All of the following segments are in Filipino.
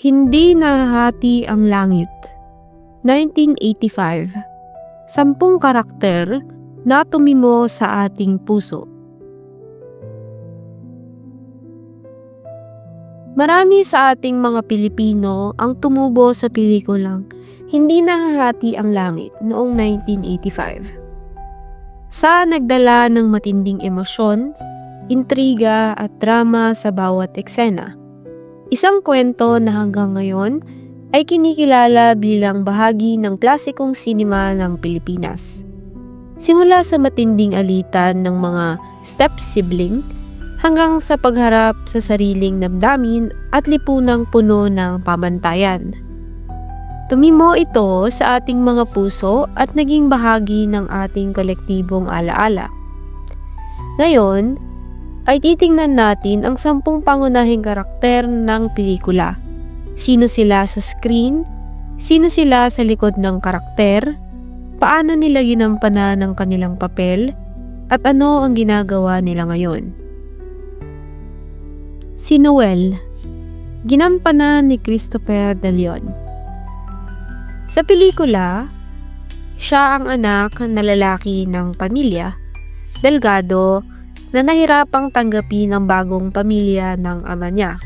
Hindi nahahati ang langit. 1985. Sampung karakter na tumimo sa ating puso. Marami sa ating mga Pilipino ang tumubo sa pelikulang Hindi Nahahati ang Langit noong 1985. Sa nagdala ng matinding emosyon, intriga at drama sa bawat eksena. Isang kwento na hanggang ngayon ay kinikilala bilang bahagi ng klasikong sinima ng Pilipinas. Simula sa matinding alitan ng mga step-sibling hanggang sa pagharap sa sariling damdamin at lipunang puno ng pamantayan. Tumimo ito sa ating mga puso at naging bahagi ng ating kolektibong alaala. Ngayon, ay titingnan natin ang sampung pangunahing karakter ng pelikula. Sino sila sa screen? Sino sila sa likod ng karakter? Paano nila ginampanan ng kanilang papel? At ano ang ginagawa nila ngayon? Si Noel, ginampanan ni Christopher De Leon. Sa pelikula, siya ang anak na lalaki ng pamilya, delgado, na nahirapang tanggapin ang bagong pamilya ng ama niya.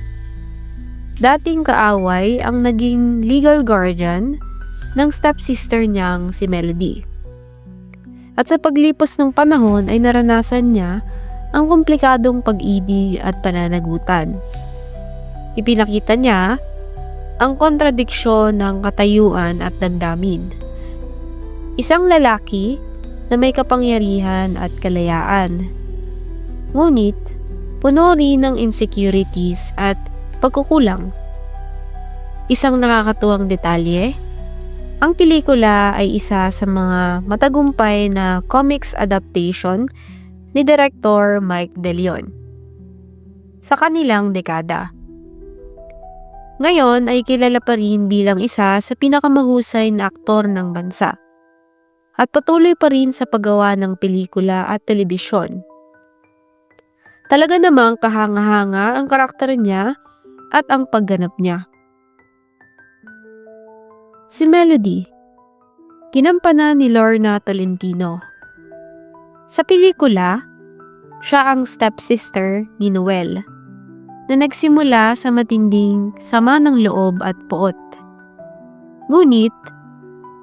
Dating kaaway ang naging legal guardian ng stepsister niyang si Melody. At sa paglipas ng panahon ay naranasan niya ang komplikadong pag-ibig at pananagutan. Ipinakita niya ang kontradiksyon ng katayuan at damdamin. Isang lalaki na may kapangyarihan at kalayaan. Ngunit, puno rin ng insecurities at pagkukulang. Isang nakakatuwang detalye, ang pelikula ay isa sa mga matagumpay na comics adaptation ni Director Mike De Leon sa kanilang dekada. Ngayon ay kilala pa rin bilang isa sa pinakamahusay na aktor ng bansa. At patuloy pa rin sa paggawa ng pelikula at telebisyon. Talaga namang kahanga-hanga ang karakter niya at ang pagganap niya. Si Melody, ginampanan ni Lorna Tolentino. Sa pelikula, siya ang stepsister ni Noel na nagsimula sa matinding sama ng loob at poot. Ngunit,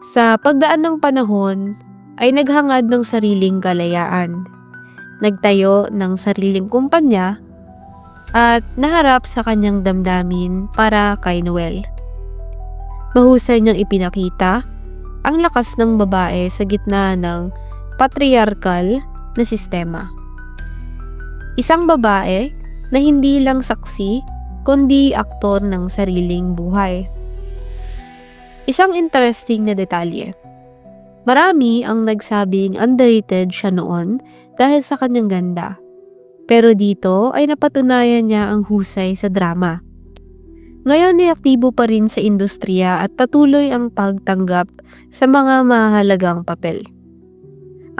sa pagdaan ng panahon ay naghangad ng sariling kalayaan. Nagtayo ng sariling kumpanya at naharap sa kanyang damdamin para kay Noel. Mahusay niyang ipinakita ang lakas ng babae sa gitna ng patriarkal na sistema. Isang babae na hindi lang saksi, kundi aktor ng sariling buhay. Isang interesting na detalye. Marami ang nagsabing underrated siya noon dahil sa kanyang ganda. Pero dito ay napatunayan niya ang husay sa drama. Ngayon ay aktibo pa rin sa industriya at patuloy ang pagtanggap sa mga mahalagang papel.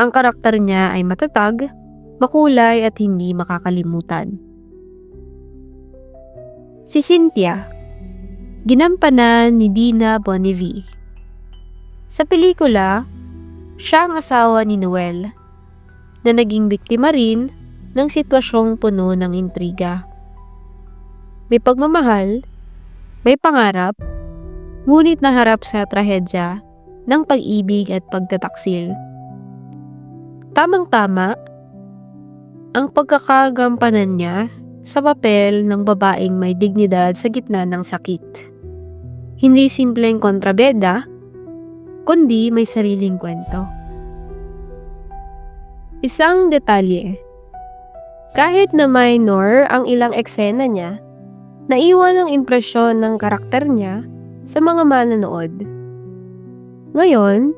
Ang karakter niya ay matatag, makulay at hindi makakalimutan. Si Cynthia, ginampanan ni Dina Bonnevie. Sa pelikula, siya ang asawa ni Noel na naging biktima rin ng sitwasyong puno ng intriga. May pagmamahal, may pangarap, ngunit naharap sa trahedya ng pag-ibig at pagtataksil. Tamang-tama, ang pagkakagampanan niya sa papel ng babaeng may dignidad sa gitna ng sakit. Hindi simpleng kontrabeda, kundi may sariling kwento. Isang detalye. Kahit na minor ang ilang eksena niya, naiwan ang impresyon ng karakter niya sa mga manonood. Ngayon,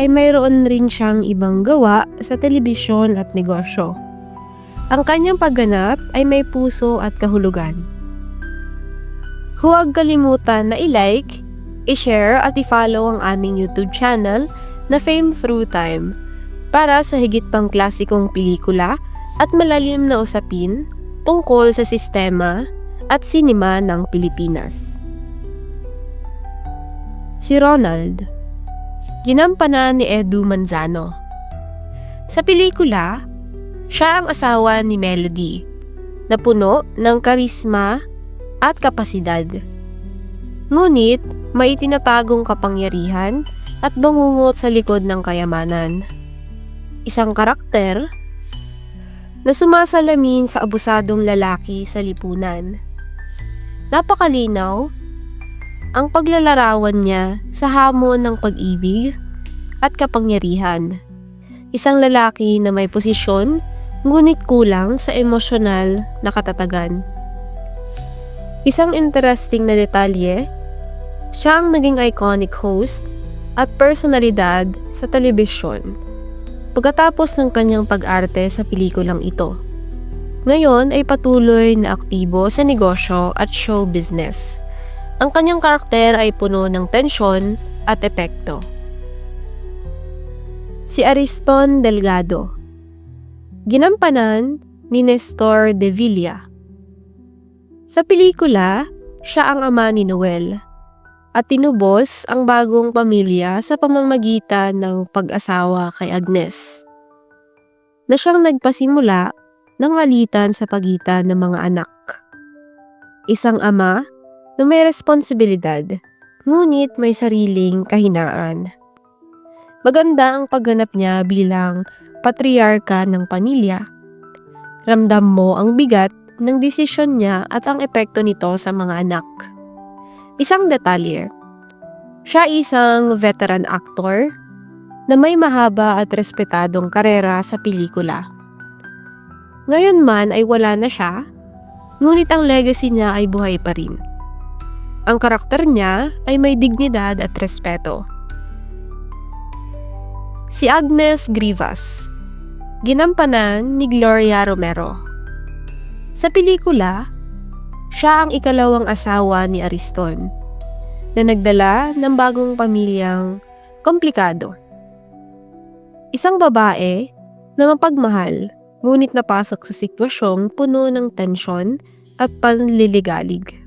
ay mayroon rin siyang ibang gawa sa telebisyon at negosyo. Ang kanyang pagganap ay may puso at kahulugan. Huwag kalimutan na i-like, i-share at i-follow ang aming YouTube channel na Fame Through Time para sa higit pang klasikong pelikula at malalim na usapin tungkol sa sistema at sinima ng Pilipinas. Si Ronald. Ginampanan ni Edu Manzano. Sa pelikula, siya ang asawa ni Melody, na puno ng karisma at kapasidad. Ngunit, may itinatagong kapangyarihan at bangungot sa likod ng kayamanan. Isang karakter na sumasalamin sa abusadong lalaki sa lipunan. Napakalinaw ang paglalarawan niya sa hamon ng pag-ibig at kapangyarihan. Isang lalaki na may posisyon ngunit kulang sa emosyonal na katatagan. Isang interesting na detalye, siya ang naging iconic host at personalidad sa telebisyon pagkatapos ng kanyang pag-arte sa pelikulang ito. Ngayon ay patuloy na aktibo sa negosyo at show business. Ang kanyang karakter ay puno ng tensyon at epekto. Si Ariston Delgado Ginampanan ni Nestor de Villa Sa pelikula, siya ang ama ni Noel at tinubos ang bagong pamilya sa pamamagitan ng pag-asawa kay Agnes. Na siyang nagpasimula ng alitan sa pagitan ng mga anak. Isang ama na may responsibilidad, ngunit may sariling kahinaan. Maganda ang pagganap niya bilang patriarka ng pamilya. Ramdam mo ang bigat ng desisyon niya at ang epekto nito sa mga anak. Isang detalye. Siya isang veteran actor na may mahaba at respetadong karera sa pelikula. Ngayon man ay wala na siya, ngunit ang legacy niya ay buhay pa rin. Ang karakter niya ay may dignidad at respeto. Si Agnes Grivas, ginampanan ni Gloria Romero. Sa pelikula, siya ang ikalawang asawa ni Ariston na nagdala ng bagong pamilyang komplikado. Isang babae na mapagmahal ngunit napasok sa sitwasyong puno ng tensyon at panliligalig.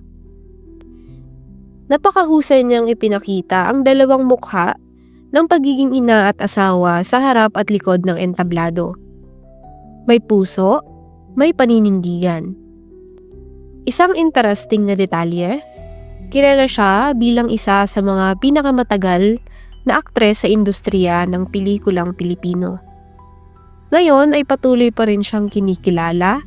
Napakahusay niyang ipinakita ang dalawang mukha ng pagiging ina at asawa sa harap at likod ng entablado. May puso, may paninindigan Isang interesting na detalye, kilala siya bilang isa sa mga pinakamatagal na aktres sa industriya ng pelikulang Pilipino. Ngayon ay patuloy pa rin siyang kinikilala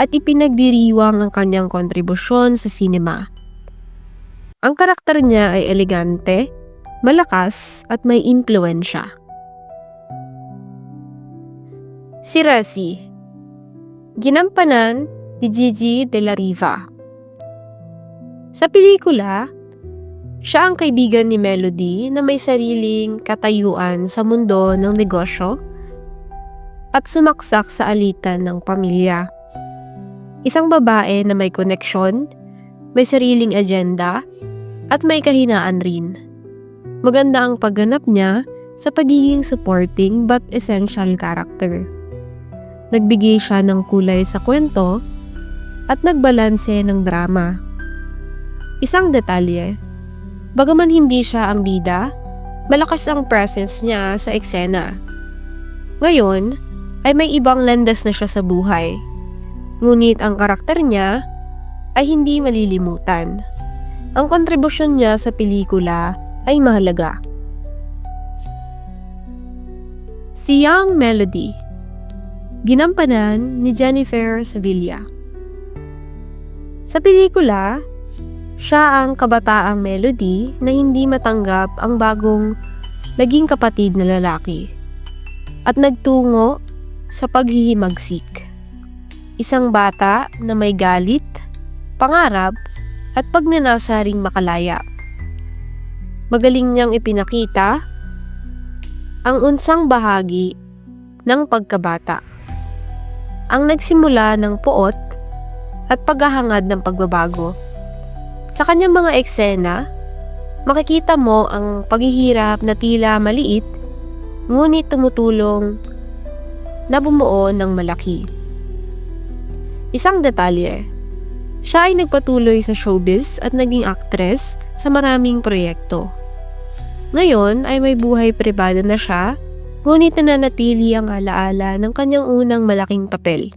at ipinagdiriwang ang kanyang kontribusyon sa sinema. Ang karakter niya ay elegante, malakas at may impluensya. Si Resi Ginampanan ni Gigi de la Riva. Sa pelikula, siya ang kaibigan ni Melody na may sariling katayuan sa mundo ng negosyo at sumaksak sa alitan ng pamilya. Isang babae na may koneksyon, may sariling agenda, at may kahinaan rin. Maganda ang pagganap niya sa pagiging supporting but essential character. Nagbigay siya ng kulay sa kwento at nagbalanse ng drama. Isang detalye, bagaman hindi siya ang bida, malakas ang presence niya sa eksena. Ngayon, ay may ibang landas na siya sa buhay. Ngunit ang karakter niya ay hindi malilimutan. Ang kontribusyon niya sa pelikula ay mahalaga. Si Young Melody Ginampanan ni Jennifer Sevilla sa pelikula, siya ang kabataang melody na hindi matanggap ang bagong naging kapatid na lalaki at nagtungo sa paghihimagsik. Isang bata na may galit, pangarap at pagnanasaring makalaya. Magaling niyang ipinakita ang unsang bahagi ng pagkabata. Ang nagsimula ng poot at paghahangad ng pagbabago. Sa kanyang mga eksena, makikita mo ang paghihirap na tila maliit ngunit tumutulong na bumuo ng malaki. Isang detalye, siya ay nagpatuloy sa showbiz at naging aktres sa maraming proyekto. Ngayon ay may buhay pribado na siya, ngunit nananatili ang alaala ng kanyang unang malaking papel.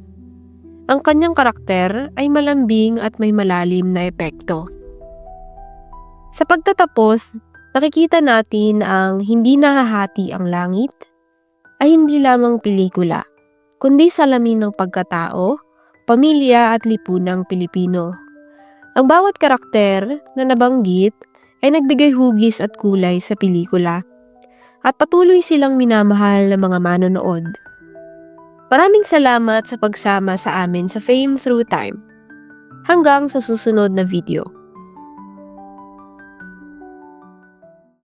Ang kanyang karakter ay malambing at may malalim na epekto. Sa pagtatapos, nakikita natin ang hindi nahahati ang langit ay hindi lamang pelikula, kundi salamin ng pagkatao, pamilya at lipunang Pilipino. Ang bawat karakter na nabanggit ay nagbigay hugis at kulay sa pelikula at patuloy silang minamahal ng mga manonood. Maraming salamat sa pagsama sa amin sa Fame Through Time. Hanggang sa susunod na video.